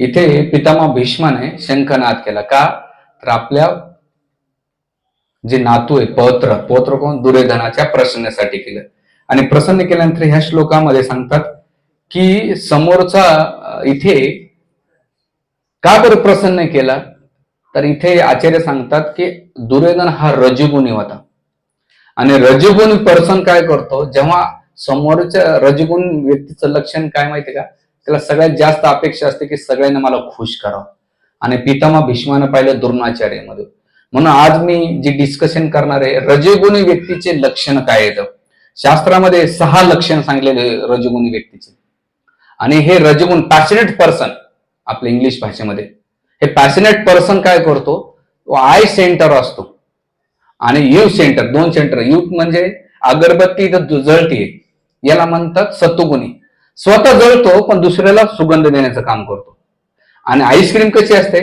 इथे पितामह भीष्माने शंखनाद केला. का? तर आपल्या जे नातू आहे पौत्र पौत्र कोण? दुर्योधनाच्या प्रसन्नासाठी केलं. आणि प्रसन्न केल्यानंतर ह्या श्लोकामध्ये सांगतात की समोरचा इथे का बरं प्रसन्न केला? तर इथे आचार्य सांगतात की दुर्योधन हा रजगुणी होता. आणि रजगुणी पर्सन काय करतो? जेव्हा समोरच्या रजगुण व्यक्तीचं लक्षण काय माहिती का? त्याला सगळ्यात जास्त अपेक्षा असते की सगळ्यांना मला खुश करावं. आणि पितामा भीष्मानं पाहिलं द्रोणाचार्यमध्ये. म्हणून आज मी जे डिस्कशन करणार आहे रजगुणी व्यक्तीचे लक्षण काय येतं शास्त्रामध्ये सहा लक्षण सांगलेले रजगुणी व्यक्तीचे. आणि हे रजगुण पॅशनेट पर्सन आपल्या इंग्लिश भाषेमध्ये. हे पॅशनेट पर्सन काय करतो? तो आय सेंटर असतो. आणि यू सेंटर दोन सेंटर यू म्हणजे अगरबत्ती इथं जु- जळतीये. याला म्हणतात सत्वगुणी स्वतः जळतो पण दुसऱ्याला सुगंध देण्याचं काम करतो. आणि आईस्क्रीम कशी असते?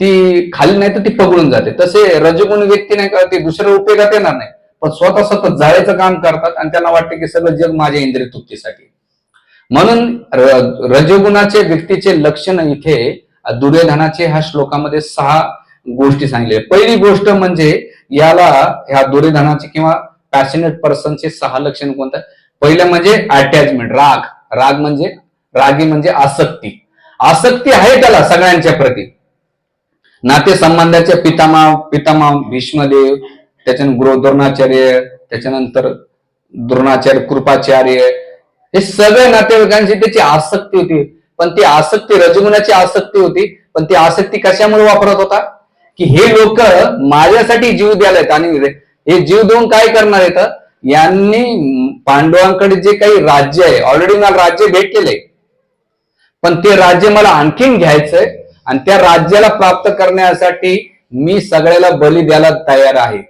ती खाली नाही तर ती पगळून जाते. तसे रजगुण व्यक्ती नाही का ते दुसऱ्या उपयोगात येणार नाही. पण स्वतः सतत जाळ्याचं काम करतात आणि त्यांना वाटतं की सगळं जग माझ्या इंद्रिय तृप्तीसाठी म्हणून रजगुणाचे व्यक्तीचे लक्षण इथे दुर्योधनाचे ह्या श्लोकामध्ये सहा गोष्टी सांगले पहिली गोष्ट म्हणजे याला ह्या दुर्योधनाचे किंवा पॅशनेट पर्सनचे सहा लक्षण कोणतं? पहिलं म्हणजे अटॅचमेंट राग. राग म्हणजे रागी म्हणजे आसक्ती. आसक्ती आहे त्याला सगळ्यांच्या प्रती. नातेसंबंधाच्या पितामा पितामा भीष्मदेव त्याच्यानंतर गुरु द्रोणाचार्य त्याच्यानंतर द्रोणाचार्य कृपाचार्य हे सगळे नातेवाईकांची त्याची आसक्ती होती. पण ती आसक्ती रजगुणाची आसक्ती होती. पण ती आसक्ती कशामुळे वापरत होता? की हे लोक माझ्यासाठी जीव द्यायला आणि हे जीव देऊन काय करणार आहेत? यांनी पांडवांकडे जे काही राज्य आहे ऑलरेडी मला राज्य भेटलेले. पण ते राज्य मला आणखीन घ्यायचंय आणि त्या राज्याला प्राप्त करण्यासाठी मी सगळ्याला बली द्यायला तयार आहे.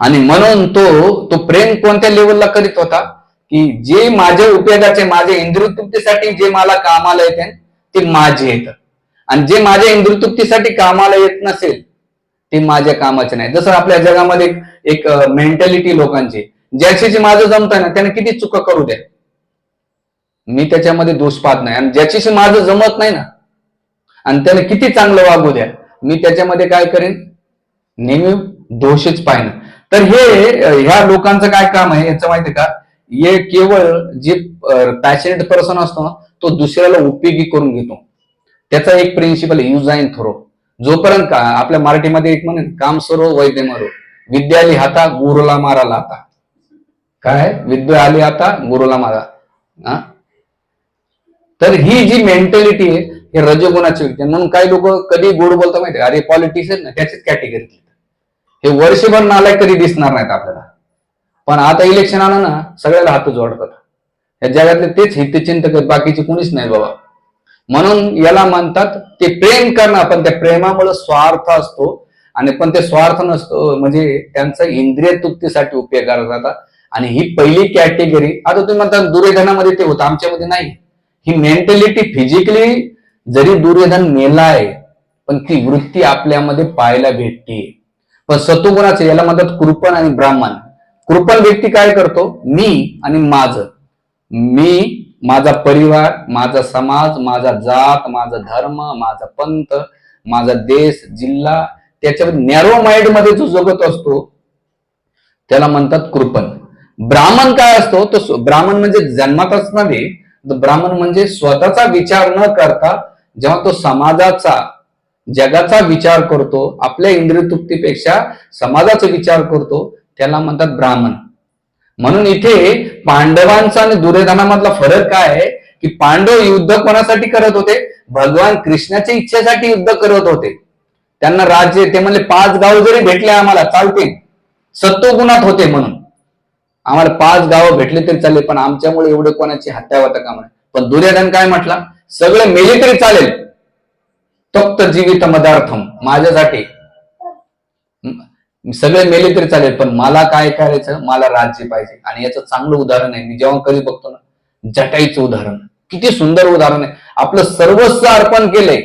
आणि म्हणून तो तो प्रेम कोणत्या लेवलला करीत होता? की जे माझ्या उपयोगाचे माझ्या इंद्रतृप्तीसाठी जे मला कामाला येते ते माझे येत. आणि जे माझ्या इंद्रतृप्तीसाठी कामाला येत नसेल हे माझ्या कामाचे नाही. जसं आपल्या जगामध्ये एक- मेंटॅलिटी लोकांची ज्याची जे माझं जमतं ना त्याने किती चुका करू द्या. मी त्याच्यामध्ये दोष पाहत नाही. आणि ज्याच्याशी माझं जमत नाही ना आणि त्याने किती चांगलं वागू द्या मी त्याच्यामध्ये काय करेन? नेहमी दोषच पाहिन तर हे ह्या लोकांचं काय काम आहे? याचं माहितीये का? हे केवळ जे पॅशनेट पर्सन असतो ना तो दुसऱ्याला उपयोगी करून घेतो. त्याचा एक प्रिन्सिपल युज अँड थ्रो जोपर्यंत का आपल्या मराठीमध्ये एक म्हणेन काम सरो वैद्य मरो. विद्या आली हाता गुरुला मारा लाता काय? विद्या आली आता गुरुला मारा. हा? तर ही जी मेंटॅलिटी आहे हे रजगुणाची व्यक्ती म्हणून काही लोक कधी गोड बोलता माहिती अरे पॉलिटिशियन ना त्याचीच कॅटेगरी हे वर्षभर नालाय कधी दिसणार नाहीत आपल्याला. पण आता इलेक्शन आलं ना सगळ्याला हात जोडतात या जगातले तेच हितचिंतक बाकीचे कोणीच नाही बाबा. म्हणून याला म्हणतात ते प्रेम करणं. पण त्या प्रेमामुळे स्वार्थ असतो. आणि पण ते स्वार्थ नसतो म्हणजे त्यांचा इंद्रिय तृप्तीसाठी उपयोग करतात आणि ही पहिली कॅटेगरी आता तुम्ही म्हणता दुर्योधनामध्ये ते होतं आमच्यामध्ये नाही. ही मेंटॅलिटी फिजिकली जरी दुर्योधन मेलाय पण ती वृत्ती आपल्यामध्ये पाहायला भेटते. पण सतुगुणाचे याला म्हणतात कृपण आणि ब्राह्मण. कृपण व्यक्ती काय करतो? मी आणि माझं. मी माझा परिवार माझा समाज माझा जात माझा धर्म माझा पंथ माझा देश जिल्हा त्याच्यामध्ये नॅरो माइंडमध्ये जो जगत असतो त्याला म्हणतात कृपण. ब्राह्मण काय असतो? तो ब्राह्मण म्हणजे जन्मातच नव्हे तर ब्राह्मण म्हणजे स्वतःचा विचार न करता जेव्हा तो समाजाचा जगाचा विचार करतो आपल्या इंद्रियतृप्तीपेक्षा समाजाचा विचार करतो त्याला म्हणतात ब्राह्मण. म्हणून इथे पांडवांचा आणि दुर्योधनामधला फरक काय आहे? की पांडव युद्ध कोणासाठी करत होते? भगवान कृष्णाच्या इच्छेसाठी युद्ध करत होते. त्यांना राज्य ते म्हणले पाच गाव जरी भेटले आम्हाला चालते सत्वगुणात होते म्हणून. आम्हाला पाच गाव भेटले तरी चालेल पण आमच्यामुळे एवढं कोणाची हत्या होता का म्हणे पण दुर्योधन काय म्हटला? सगळं मेले तरी चालेल. फक्त जीवित मदार्थम माझ्यासाठी. सगळे मेले तरी चालेल पण मला काय करायचं? मला राज्य पाहिजे. आणि याचं चांगलं उदाहरण आहे. मी जेव्हा कधी बघतो ना जटाईचं उदाहरण. किती सुंदर उदाहरण आहे. आपलं सर्वस्व अर्पण केलंय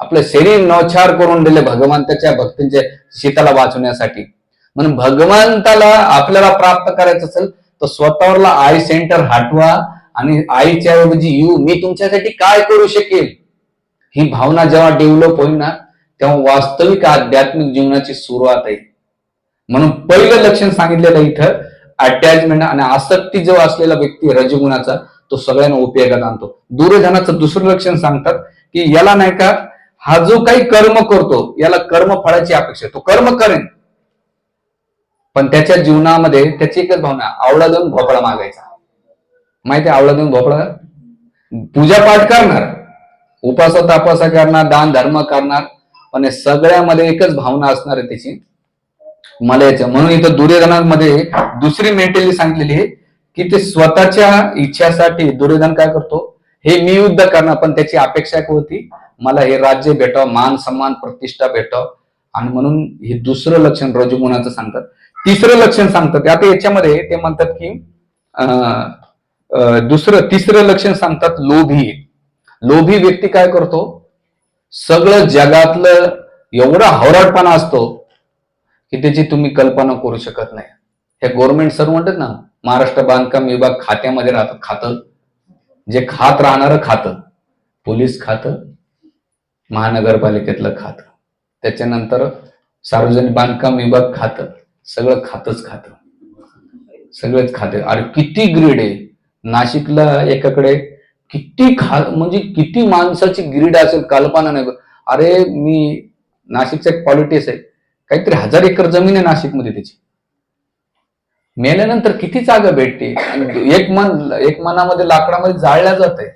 आपलं शरीर नौछार करून दिले भगवान त्याच्या भक्तींच्या शीताला वाचवण्यासाठी. म्हणून भगवंताला आपल्याला प्राप्त करायचं असेल तर स्वतःवरला आय सेंटर हटवा आणि आईच्या ऐवजी यू मी तुमच्यासाठी काय करू शकेल? ही भावना जेव्हा डेव्हलप होईल ना तेव्हा वास्तविक आध्यात्मिक जीवनाची सुरुवात आहे. म्हणून पहिलं लक्षण सांगितलेलं इथं अटॅचमेंट आणि आसक्ती जो असलेला व्यक्ती रजगुणाचा तो सगळ्यांना उपयोगात आणतो. दुर्योधनाचं दुसरं लक्षण सांगतात की याला नाही का हा जो काही कर्म करतो याला कर्म फळाची अपेक्षा तो कर्म करेन. पण त्याच्या जीवनामध्ये त्याची एकच भावना आवडा देऊन भोपळा मागायचा. माहिती आवडा देऊन भोपळा? पूजा पाठ करणार. उपासा तापासा करणार दान धर्म करणार. पण सगळ्यामध्ये एकच भावना असणार आहे त्याची मला याचं म्हणून इथं दुर्योधनामध्ये दुसरी मेंटली सांगितलेली आहे की ते स्वतःच्या इच्छासाठी दुर्योधन काय करतो? हे मी युद्ध करणार पण त्याची अपेक्षा काय होती? मला हे राज्य भेटावं मान सन्मान प्रतिष्ठा भेटावं. आणि म्हणून हे दुसरं लक्षण रजगुणाचं सांगतात. तिसरं लक्षण सांगतात. आता याच्यामध्ये ते म्हणतात की अं, दुसरं तिसरं लक्षण सांगतात लोभी. लोभी व्यक्ती काय करतो? सगळं जगातलं एवढा हवराटपणा असतो की त्याची तुम्ही कल्पना करू शकत नाही. हे गव्हर्नमेंट सर म्हणतात ना महाराष्ट्र बांधकाम विभाग खात्यामध्ये राहतात खातं. जे खात राहणारं खातं. पोलीस खातं महानगरपालिकेतलं खातं. त्याच्यानंतर सार्वजनिक बांधकाम विभाग खातं. सगळं खातच खातं. सगळेच खाते. अरे किती ग्रीड आहे. नाशिकला एकाकडे किती खा म्हणजे किती माणसाची ग्रीड असेल कल्पना नाही. अरे मी नाशिकचा एक पॉलिटिक्स आहे. काहीतरी हजार एकर जमीन आहे नाशिकमध्ये त्याची. मेल्यानंतर किती जागा भेटते? एक मन एक मनामध्ये लाकडामध्ये जाळल्या जात आहे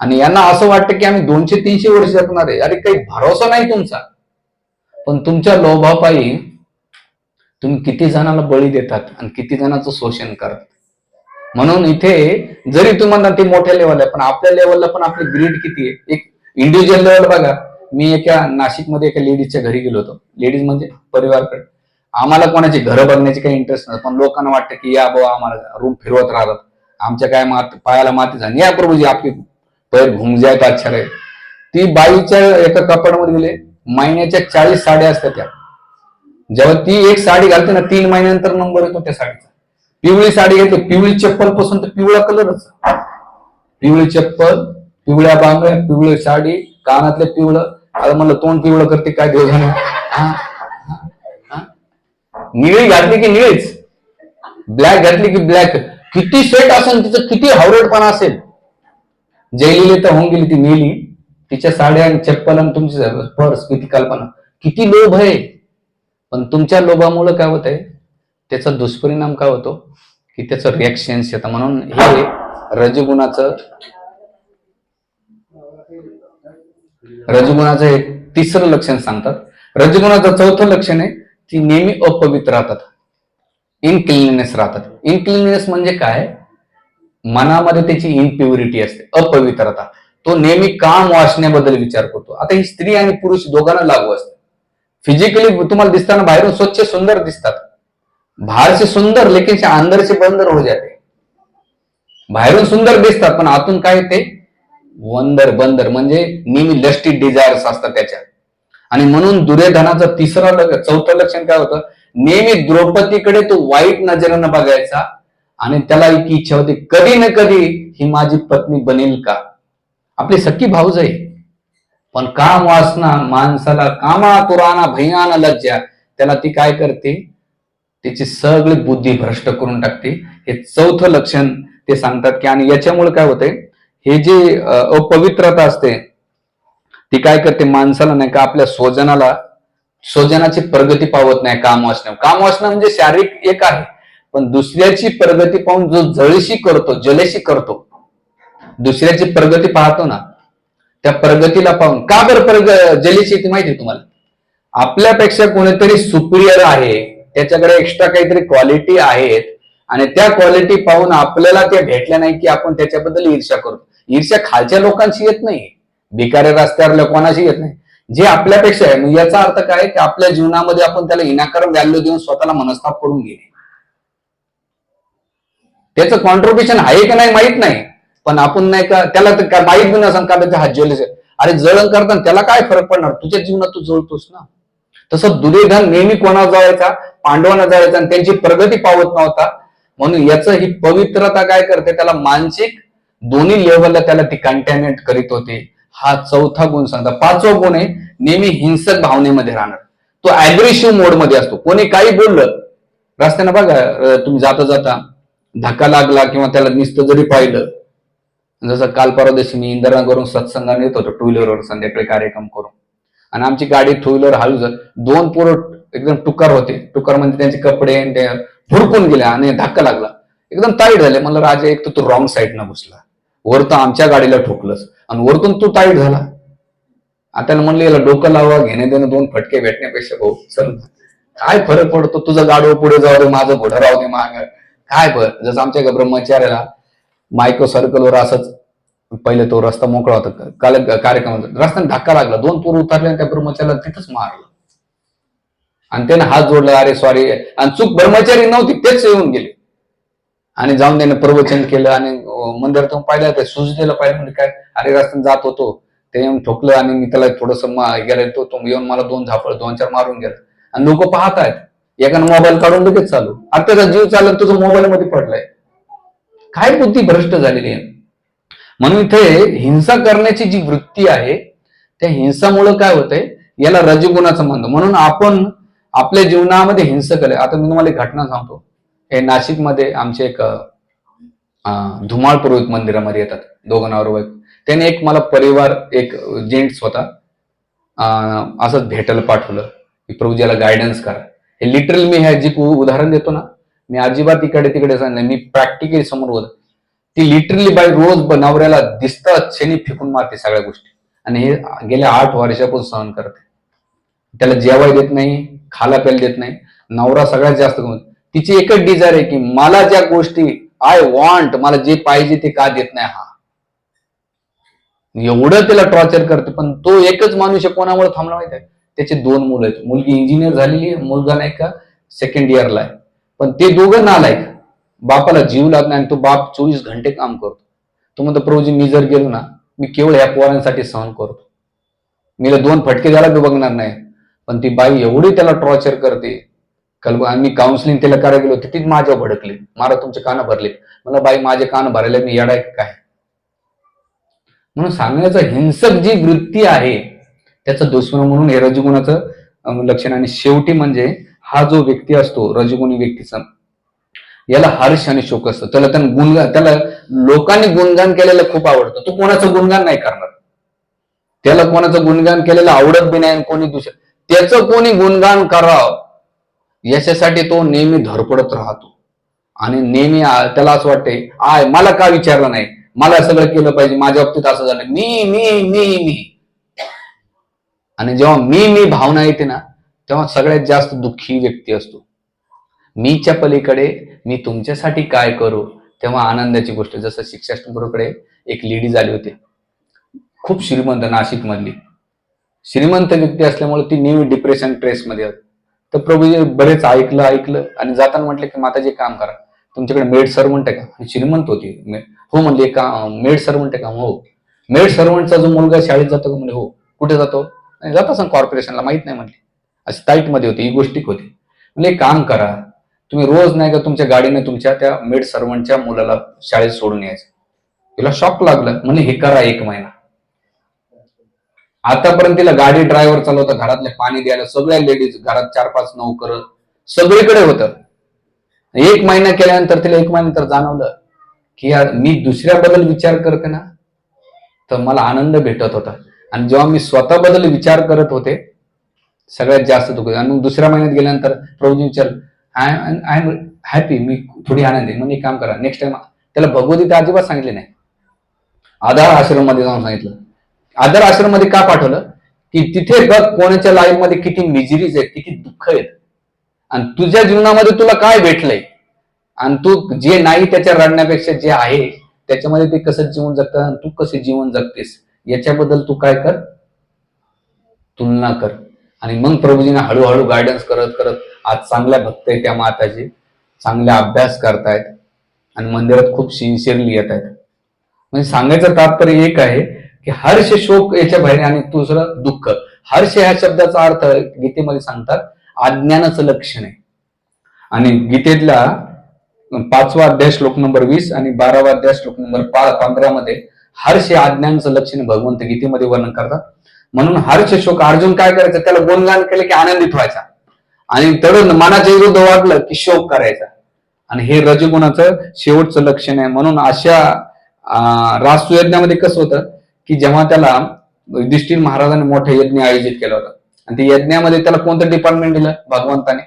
आणि यांना असं वाटतं की आम्ही दोनशे तीनशे वर्ष जगणार आहे. अरे काही भरोसा नाही तुमचा. पण तुमच्या लोभापायी तुम्ही किती जणाला बळी देतात आणि किती जणांचं शोषण करतात. म्हणून इथे जरी तुम्हाला ते मोठ्या लेवल आहे पण आपल्या लेवलला पण आपली ग्रीड किती आहे? एक इंडिव्हिज्युअल लेवल बघा. मी एका नाशिकमध्ये एका लेडीजच्या घरी गेलो होतो. लेडीज म्हणजे परिवारकडे. आम्हाला कोणाची घरं बघण्याची काही इंटरेस्ट नाही पण लोकांना वाटतं की या बाबा आम्हाला रूम फिरवत राहतात. आमच्या काय मात पायाला माती झाली. या प्रभूजी आपली पैर घुम जाय तर अच्छा रे ती बाईच्या एका कपाटामध्ये गेले. महिन्याच्या चाळीस साड्या असतात त्या. जेव्हा ती एक साडी घालते ना तीन महिन्यानंतर नंबर येतो त्या साडीचा. पिवळी साडी घेते पिवळी चप्पलपासून तर पिवळा कलरच पिवळी चप्पल पिवळ्या बांगड्या पिवळी साडी कानातले पिवळं आता म्हणलं तोंड पिवळं करते काय देव निळी घातली की निळीच? ब्लॅक घातली की ब्लॅक? किती सेट असेल तिचं किती हावरटपणा असेल? जैलिली तर होऊन गेली ती मेली. तिच्या साड्या आणि चप्पल आणि तुमची पर्स किती कल्पना. किती लोभ आहे. पण तुमच्या लोभामुळे काय होत आहे त्याचा दुष्परिणाम काय होतो? की त्याचं रिॲक्शन्स येतं. म्हणून हे रजगुणाचं रजगुणाचं हे तिसरं लक्षण सांगतात. रजगुणाचं चौथं लक्षण आहे ती नेहमी अपवित्र राहतात. इनक्लिननेस राहतात. इनक्लिननेस म्हणजे काय? मनामध्ये त्याची इनप्युरिटी असते अपवित्रता. तो नेहमी काम वाचण्याबद्दल विचार करतो. आता ही स्त्री आणि पुरुष दोघांना लागू असते. फिजिकली तुम्हाला दिसताना बाहेरून स्वच्छ सुंदर दिसतात. बाहेर से सुंदर लेकिन अंदरचे अंदर से बंदर हो जाते. बाहेरून सुंदर दिसतात पण आतून काय ते वंदर बंदर म्हणजे नेहमी लस्टी डिझायर्स असतात त्याच्या आणि म्हणून दुर्योधनाचं तिसरं लक्ष चौथं लक्षण काय होतं? नेहमी द्रौपदीकडे तो वाईट नजरेनं बघायचा आणि त्याला एक इच्छा होती कधी ना कधी ही माझी पत्नी बनेल का? आपली सख्खी भाऊज आहे. पण काम वासना माणसाला कामा तुराना भयाना लज्जा त्याला ती काय करते? त्याची सगळी बुद्धी भ्रष्ट करून टाकते. हे चौथं लक्षण ते सांगतात की आणि याच्यामुळे काय होतंय? हे जे अपवित्रता असते ती काय करते माणसाला नाही का आपल्या स्वजनाला स्वजनाची प्रगती पावत नाही काम वाचणं काम वाचणं म्हणजे शारीरिक एक आहे पण दुसऱ्याची प्रगती पाहून जो जळशी करतो जलेशी करतो दुसऱ्याची प्रगती पाहतो ना त्या प्रगतीला पाहून का बरं प्रग जलेशी ती माहिती आहे तुम्हाला? आपल्यापेक्षा कोणीतरी सुपिरियर आहे त्याच्याकडे एक्स्ट्रा काहीतरी क्वालिटी आहेत आणि त्या क्वालिटी पाहून आपल्याला त्या भेटल्या नाही की आपण त्याच्याबद्दल ईर्ष्या करतो. ईर्ष्या खालच्या लोकांशी येत नाही भिकारी रस्त्यावर कोणाशी येत नाही. जे आपल्यापेक्षा आहे मग याचा अर्थ काय? की आपल्या जीवनामध्ये आपण त्याला इनाकार व्हॅल्यू देऊन स्वतःला मनस्ताप करून घेणे त्याचं कॉन्ट्रीब्युशन आहे की नाही माहीत नाही. पण आपण नाही का त्याला तर काय माहीत बी नसेल का त्याचा हात ज्वेलर्स अरे जळण करताना त्याला काय फरक पडणार? तुझ्या जीवनात तू जळतोस ना. तसं दुर्योधन नेहमी कोणा जायचा? पांडवांना जायचा आणि त्यांची प्रगती पावत नव्हता. म्हणून याचं ही पवित्रता काय करते? त्याला मानसिक दोन्ही लेवलला त्याला ती कंटॅमिनेट करीत होते. हा चौथा गुण सांगता. पाचवा गुण आहे नेहमी हिंसक भावनेमध्ये राहणार तो अग्रेसिव्ह मोडमध्ये असतो. कोणी काही बोललं रस्त्यानं बघा तुम्ही जाता जाता धक्का लागला किंवा त्याला नुसतं जरी पाहिलं जसं काल परवा दिवशी मी इंदिरानगरून सत्संगाने येत होतो टू व्हीलरवर संध्याकाळी कार्यक्रम करून. आणि आमची गाडी टू व्हीलर हळू जा- दोन पोरं एकदम टुकार होते. टुकार म्हणजे त्यांचे कपडे आणि भुरकून गेले आणि धक्का लागला. एकदम ताईट झाले. मला राजा एक तर तू रॉंग साईडनं घुसला. वरतं तर आमच्या गाडीला ठोकलंस. आणि वरतून तू ताईट झाला. आता म्हणले याला डोकं लावा घेणे देणं दोन फटके भेटण्यापेक्षा भाऊ चल. काय फरक पडतो? तुझं गाडव पुढे जाऊ दे माझं घोडं राहू दे माग. काय फरक? जसं आमच्या ब्रह्मचार्याला मायक्रो सर्कलवर असंच पहिले तो रस्ता मोकळा होता. काल कार्यक्रम रस्त्याने धक्का लागला. दोन पोर उतरले आणि त्या ब्रह्मचार्याला तिथंच मारलं. आणि त्याने हात जोडला अरे सॉरी आणि चूक ब्रह्मचारी नव्हती तेच येऊन गेले. आणि जाऊन त्याने प्रवचन केलं आणि मंदिर मंदिरातून पाहिलं ते सुजलेलं पाहिलं म्हणजे काय अरे रस्त्याने जात होतो. ते येऊन ठोकलं आणि मी त्याला थोडस गेलं तो तो येऊन मला दोन झापड दोन चार मारून गेला. आणि लोक पाहत आहेत एकानं मोबाईल काढून लगेच चालू. आता त्याचा जीव चालत तुझा मोबाईल मध्ये पडलाय. काय बुद्धी भ्रष्ट झालेली आहे? म्हणून इथे हिंसा करण्याची जी वृत्ती आहे त्या हिंसामुळं काय होतंय? याला रजगुणाचं म्हणतो. म्हणून आपण आपल्या जीवनामध्ये हिंसा केलं आता मी तुम्हाला एक घटना सांगतो. हे नाशिकमध्ये आमचे एक धुमाळ पुरोहित मंदिरामध्ये येतात. दोघं त्याने एक मला परिवार एक जेंट्स होता. असंच भेटायला पाठवलं. की प्रभूजीला गायडन्स करा. हे लिटरल मी ह्या जी उदाहरण देतो ना. मी अजिबात इकडे तिकडे सांगितलं मी प्रॅक्टिकली समोर होत ती लिटरली बाय रोज नवऱ्याला दिसतात शेणी फेकून मारते सगळ्या गोष्टी. आणि हे गेल्या आठ वर्षापासून सहन करते. त्याला जेवाय देत नाही खाला प्यायला देत नाही. नवरा सगळ्यात जास्त कमवतो. तिची एकच डिझायर आहे की मला ज्या गोष्टी आय वॉन्ट मला जे पाहिजे ते का देत नाही हा. एवढं त्याला टॉर्चर करते पण तो एकच माणूस कोणामुळे थांबला माहिती आहे? त्याचे दोन मुलं आहेत. मुलगी इंजिनियर झालेली आहे मुलगा नाही का सेकंड इयरला आहे. पण ते दोघं नालायक. बापाला जीव लागत नाही आणि तो बाप चोवीस घंटे काम करतो. तो म्हणतो प्रभूजी मी जर गेलो ना मी केवळ ह्या पोरांसाठी सहन करतो. मीला दोन फटके द्यायला बी बघणार नाही. पण ती बाई एवढी त्याला टॉर्चर करते कल्प आणि मी काउन्सिलिंग त्याला करायला गेलो होते माझ्यावर माझ्या भडकली. मला तुमचे कान भरले. मला बाई माझे कान भरायला मी येडाय काय? म्हणून सांगण्याचं हिंसक जी वृत्ती आहे त्याचं दुश्मन म्हणून हे रजगुणाचं लक्षण आणि शेवटी म्हणजे हा जो व्यक्ती असतो रजगुणी व्यक्तीचा याला हर्ष आणि शोक असतो. त्याला त्यानं गुणगान त्याला लोकांनी गुणगान केलेलं खूप आवडतं. तो कोणाचं गुणगान नाही करणार. त्याला कोणाचं गुणगान केलेलं आवडत बी नाही आणि कोणी दुसरं. त्याचं कोणी गुणगान करावं याच्यासाठी तो नेहमी धडपडत राहतो. आणि नेहमी त्याला असं वाटते आय मला का विचारलं नाही? मला सगळं केलं पाहिजे. माझ्या बाबतीत असं झालं. मी मी मी मी. आणि जेव्हा मी मी भावना येते ना तेव्हा सगळ्यात जास्त दुःखी व्यक्ती असतो. मीच्या पलीकडे मी तुमच्यासाठी काय करू? तेव्हा आनंदाची गोष्ट. जसं शिक्षाष्टपूरकडे एक लेडी झाली होती. खूप श्रीमंत नाशिक मधली श्रीमंत व्यक्ती असल्यामुळे ती नेहमी डिप्रेशन ट्रेस मध्ये होती. तर प्रभूजी बरेच ऐकलं ऐकलं आणि जाताना म्हटलं की माताजी काम करा. तुमच्याकडे मेड सर्वंट आहे का? श्रीमंत होती. हो म्हणले का मेड सर्वंट आहे का? हो. मेड सर्वंटचा जो मुलगा शाळेत जातो का? म्हणजे हो. कुठे जातो? "नाही, जात असं कॉर्पोरेशनला माहीत नाही म्हटली. अशी टाईटमध्ये होती ही गोष्टी होती. म्हणजे काम करा. तुम्ही रोज नाही का तुमच्या गाडीने तुमच्या त्या मेड सर्वंटच्या मुलाला शाळेत सोडून यायचं. तिला शॉक लागलं. म्हणजे हे करा एक महिना. आतापर्यंत तिला गाडी ड्रायव्हर चालवता घरातले पाणी द्यायला सगळ्या लेडीज घरात चार पाच नोकर सगळीकडे होतं. एक महिना केल्यानंतर तिला एक महिन्यानंतर जाणवलं की यार मी दुसऱ्याबद्दल विचार करते ना तर मला आनंद भेटत होता. आणि जेव्हा मी स्वतःबद्दल विचार करत होते सगळ्यात जास्त दुःख आणि मग दुसऱ्या महिन्यात गेल्यानंतर प्रभूजी विचार आय आय एम हॅपी मी थोडी आनंदी मग एक काम करा नेक्स्ट टाइम त्याला भगवती अजिबात सांगितले नाही. आधार आश्रममध्ये जाऊन सांगितलं. आदर आश्रममध्ये का पाठवलं? की तिथे बघ कोणाच्या लाईफमध्ये किती मिजिरीज आहेत किती दुःख आहेत. आणि तुझ्या जीवनामध्ये तुला काय भेटलंय? आणि तू जे नाही त्याच्या रडण्यापेक्षा जे आहे त्याच्यामध्ये ते कसं जीवन जगतं आणि तू कसे जीवन जगतेस? याच्याबद्दल तू काय कर? तुलना कर. आणि मग प्रभूजीने हळूहळू गायडन्स करत करत आज चांगल्या भक्त आहे त्या माताजी. चांगला अभ्यास करतायत. आणि मंदिरात खूप सिन्सिअरली येत आहेत म्हणजे सांगायचं तात्पर्य एक आहे की हर्ष शोक याच्या बाहेर आणि दुसरं दुःख. हर्ष ह्या शब्दाचा अर्थ गीतेमध्ये सांगतात अज्ञानाचं लक्षण आहे. आणि गीतेतला पाचवा अध्याय श्लोक नंबर वीस आणि बारावा अध्याय श्लोक नंबर पंधरा मध्ये हर्ष या आज्ञांचं लक्षण भगवंत गीतेमध्ये वर्णन करतात. म्हणून हर्ष शोक अर्जुन काय करायचं? त्याला गुणगान केलं की आनंदित व्हायचा. आणि तरुण मनाच्या विरुद्ध वागलं की शोक करायचा. आणि हे रजगुणाचं शेवटचं लक्षण आहे. म्हणून अशा अं, रासुयज्ञामध्ये कसं होतं? की जेव्हा त्याला युधिष्ठिर महाराजांनी मोठा यज्ञ आयोजित केला होता. आणि ते यज्ञामध्ये त्याला कोणतं डिपार्टमेंट दिलं? भगवंताने.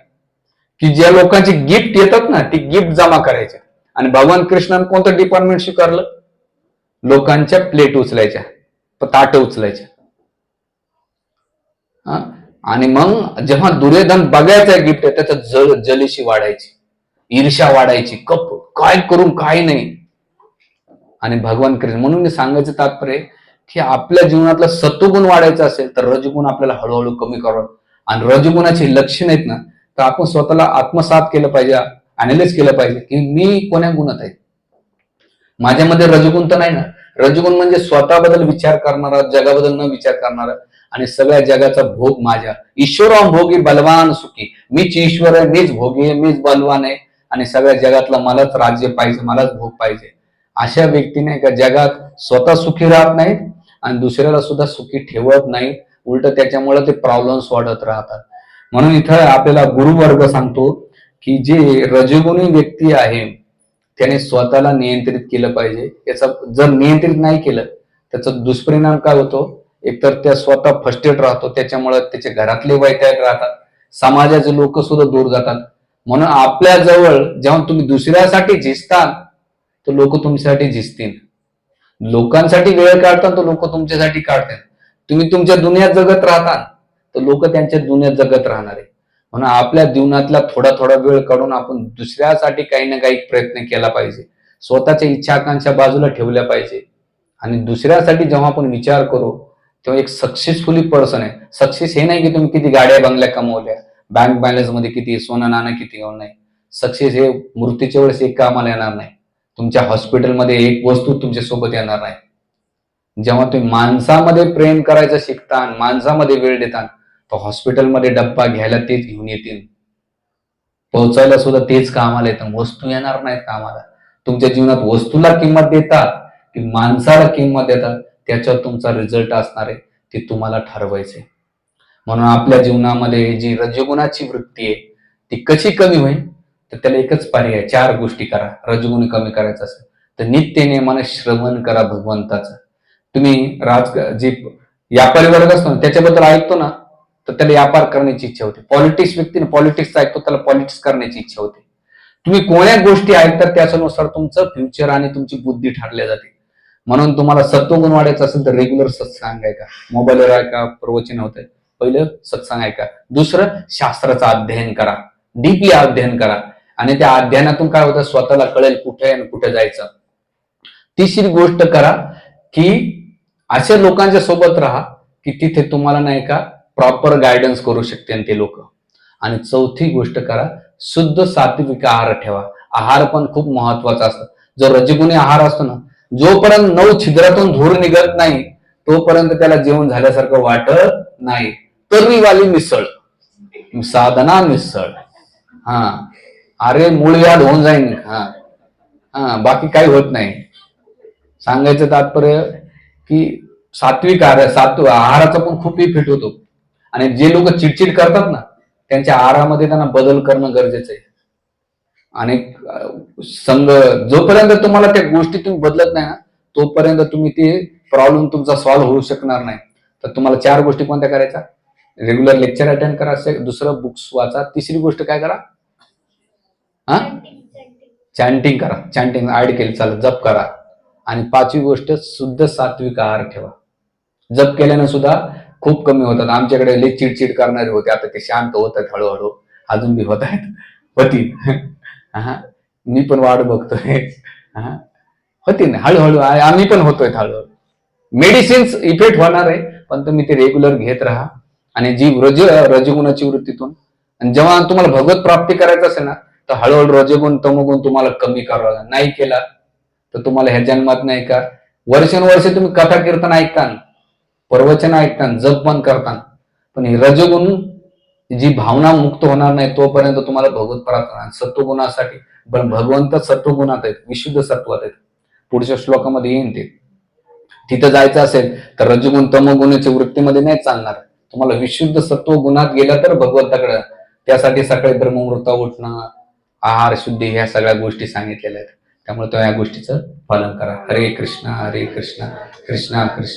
की ज्या लोकांची गिफ्ट येतात ना ती गिफ्ट जमा करायच्या आणि भगवान कृष्णाने कोणतं डिपार्टमेंट स्वीकारलं? लोकांच्या प्लेट उचलायच्या. ताट उचलायच्या. हा? आणि मग जेव्हा दुर्योधन बघायचा गिफ्ट आहे त्याच्यात जल जलीशी वाढायची. ईर्ष्या वाढायची. कप काय करून काय नाही. आणि भगवान कृष्ण म्हणून मी सांगायचं तात्पर्य की आपल्या जीवनातलं सत्वगुण वाढायचं असेल तर रजगुण आपल्याला हळूहळू कमी करावं आणि रजगुणाची लक्षण आहेत ना तर आपण स्वतःला आत्मसात केलं पाहिजे अनालिस केलं पाहिजे की मी कोण्या गुणात आहे? माझ्यामध्ये रजगुण तर नाही ना. रजगुण म्हणजे स्वतःबद्दल विचार करणारा जगाबद्दल न विचार करणारा आणि सगळ्या जगाचा भोग माझ्या. ईश्वर भोगी बलवान सुखी. मीच ईश्वर आहे मीच भोगी आहे मीच बलवान आहे आणि सगळ्या जगातलं मलाच राज्य पाहिजे मलाच भोग पाहिजे. अशा व्यक्तीने का जगात स्वतः सुखी राहत नाहीत आणि दुसऱ्याला सुद्धा सुखी ठेवत नाही. उलट त्याच्यामुळे ते प्रॉब्लेम्स वाढत राहतात. म्हणून इथं आपल्याला गुरुवर्ग सांगतो की जे रजगुणी व्यक्ती आहे त्याने स्वतःला नियंत्रित केलं पाहिजे. याचा जर नियंत्रित नाही केलं त्याचा दुष्परिणाम काय होतो? एकतर त्या स्वतः फस्टेड राहतो त्याच्यामुळे त्याचे घरातले वैताग राहतात. समाजाचे लोक सुद्धा दूर जातात. म्हणून आपल्या जवळ जेव्हा तुम्ही दुसऱ्यासाठी झिजता तर लोक तुमच्यासाठी झिजतील. लोकांसाठी वेळ काढता तर लोक तुमच्यासाठी काढतात. तुम्ही तुमच्या दुनियात जगत राहता तर लोक त्यांच्या दुनियात जगत राहणार आहे म्हणून आपल्या जीवनातला थोडा थोडा वेळ काढून आपण दुसऱ्यासाठी काही ना काही प्रयत्न केला पाहिजे. स्वतःच्या इच्छा आकांक्षा बाजूला ठेवल्या पाहिजे. आणि दुसऱ्यासाठी जेव्हा आपण विचार करू तेव्हा एक सक्सेसफुली पर्सन आहे. सक्सेस हे नाही की तुम्ही किती गाड्या बंगल्या कमवल्या बँक बॅलन्समध्ये किती सोनं नाणं किती घेऊन नाही सक्सेस हे मूर्तीच्या वेळेस एक कामाला येणार नाही. तुमच्या हॉस्पिटलमध्ये एक वस्तू तुमच्यासोबत येणार नाही. जेव्हा तुम्ही माणसामध्ये प्रेम करायचं शिकता आणि माणसामध्ये वेळ देता तर हॉस्पिटलमध्ये डब्बा घ्यायला तेच घेऊन येतील. पोहोचायला सुद्धा तेच कामाला येतं. वस्तू येणार नाहीत कामाला. तुमच्या जीवनात वस्तूला किंमत देतात की माणसाला किंमत देतात त्याच्यावर तुमचा रिझल्ट असणार आहे ते तुम्हाला ठरवायचे म्हणून आपल्या जीवनामध्ये जी रजगुणाची वृत्ती आहे ती कशी कमी होईल? तर त्याला एकच पर्याय चार गोष्टी करा. रजगुण कमी करायचं असेल तर नित्य नियमाने श्रवण करा भगवंताचं. तुम्ही राज जे व्यापारी वर्ग असतो ना त्याच्याबद्दल ऐकतो ना तर त्याला व्यापार करण्याची इच्छा होते. पॉलिटिक्स व्यक्तीने पॉलिटिक्स ऐकतो त्याला पॉलिटिक्स करण्याची इच्छा होते. तुम्ही कोण्या गोष्टी ऐकतात त्याच्यानुसार तुमचं फ्युचर आणि तुमची बुद्धी ठरल्या जाते. म्हणून तुम्हाला सत्वगुण वाढायचं असेल तर रेग्युलर सत्संग ऐका. मोबाईलवर ऐका प्रवचन होत पहिलं सत्संग ऐका. दुसरं शास्त्राचं अध्ययन करा. डीपली अध्ययन करा. आणि त्या अध्ययनातून काय होतं? स्वतःला कळेल कुठे आणि कुठे जायचं. तिसरी गोष्ट करा की अशा लोकांच्या सोबत राहा की तिथे तुम्हाला नाही का प्रॉपर गायडन्स करू शकते ते लोक. आणि चौथी गोष्ट करा शुद्ध सात्विक आहार ठेवा. आहार पण खूप महत्त्वाचा असतो. जो रजगुणी आहार असतो ना जोपर्यंत नऊ छिद्रातून धूर निघत नाही तोपर्यंत त्याला जेवण झाल्यासारखं वाटत नाही. तर्रीवाली मिसळ. साधना मिसळ. हा. अरे मूळ याद होऊन जाईन. हा. हा बाकी काही होत नाही. सांगायचं तात्पर्य की सात्विक आहार सात्व आहाराचा पण खूप इफेक्ट होतो. आणि जे लोक चिडचिड करतात ना त्यांच्या आहारामध्ये त्यांना बदल करणं गरजेचं आहे. आणि संघ जोपर्यंत तुम्हाला त्या गोष्टी तुम्ही बदलत नाही ना तोपर्यंत तुम्ही ते प्रॉब्लेम तुमचा सॉल्व्ह होऊ शकणार नाही. तर तुम्हाला चार गोष्टी कोणत्या करायच्या? रेग्युलर लेक्चर अटेंड करा से- दुसरं बुक्स वाचा तिसरी गोष्ट काय करा? हा? चॅन्टिंग करा. चॅन्टिंग ऍड केली चालत. जप करा. आणि पाचवी गोष्ट शुद्ध सात्विक आहार ठेवा. जप केल्यानं सुद्धा खूप कमी होतात. आमच्याकडे लई चिडचिड करणारे होते. आता ते शांत होत आहेत हळूहळू. अजून बी होत आहेत. होती. हा मी पण वाट बघतोय. हा होती ना. हळूहळू. आम्ही पण होतोय हळूहळू. मेडिसिन्स इफेक्ट होणार आहे. पण तुम्ही ते रेग्युलर घेत राहा. आणि जी रज रजगुणाची वृत्तीतून. जेव्हा तुम्हाला भगवत प्राप्ती करायचं असेल ना तर हळूहळू रजगुण तमगुण तुम्हाला कमी करावा लागेल. नाही केला तर तुम्हाला ह्या जन्मात नाही का? वर्षानुवर्ष तुम्ही कथा कीर्तन ऐकता प्रवचन ऐकता जप पण करता पण ही रजगुण जी भावना मुक्त होणार नाही तोपर्यंत तुम्हाला भगवत प्राप्त नाही सत्वगुणासाठी पण भगवंत सत्वगुणात आहेत विशुद्ध सत्वात आहेत. पुढच्या श्लोकामध्ये येईन ते. तिथं जायचं असेल तर रजगुण तमोगुणाच्या वृत्तीमध्ये नाही चालणार. तुम्हाला विशुद्ध सत्व गुणात गेलं तर भगवंताकडे. त्यासाठी सकाळी ब्रह्ममुहूर्त उठणं आहार शुद्धी ह्या सगळ्या गोष्टी सांगितलेल्या आहेत. त्यामुळे तो या गोष्टीचं पालन करा. हरे कृष्ण हरे कृष्ण कृष्णा कृष्ण.